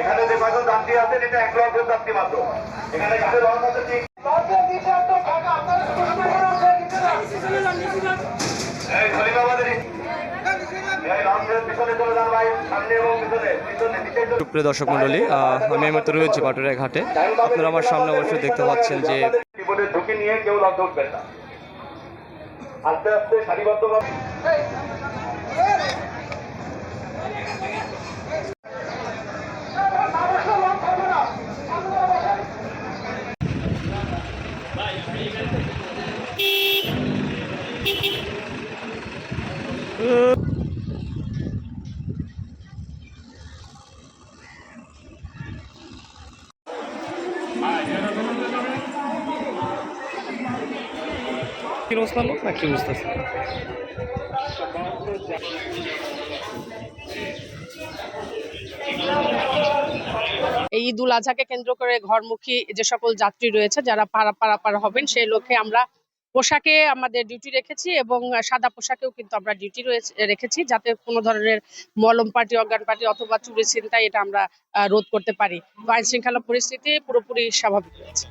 এখানে যে কয়জন যাত্রী আছেন, এটা এক লক্ষ যাত্রী মাত্র। এখানে গাড়ির রং আছে ঠিক সুপ্রিয় দর্শক মণ্ডলী আহ, আমি মুহূর্তে রয়েছি পাটুরিয়া ঘাটে। আপনারা আমার সামনে অবশ্যই দেখতে পাচ্ছেন যে ঝুঁকি নিয়ে কেউ সারিবদ্ধভাবে এই ঈদ উল আজহাকে কেন্দ্র করে ঘরমুখী যে সকল যাত্রী রয়েছে, যারা পারা পারাপার হবেন, সেই লক্ষ্যে আমরা পোশাকে আমাদের ডিউটি রেখেছি এবং সাদা পোশাকেও কিন্তু আমরা ডিউটি রেখেছি যাতে কোনো ধরনের মলম পার্টি অজ্ঞান পার্টি অথবা চুরি ছিনতাই এটা আমরা রোধ করতে পারি। আইন শৃঙ্খলা পরিস্থিতি পুরোপুরি স্বাভাবিক রয়েছে।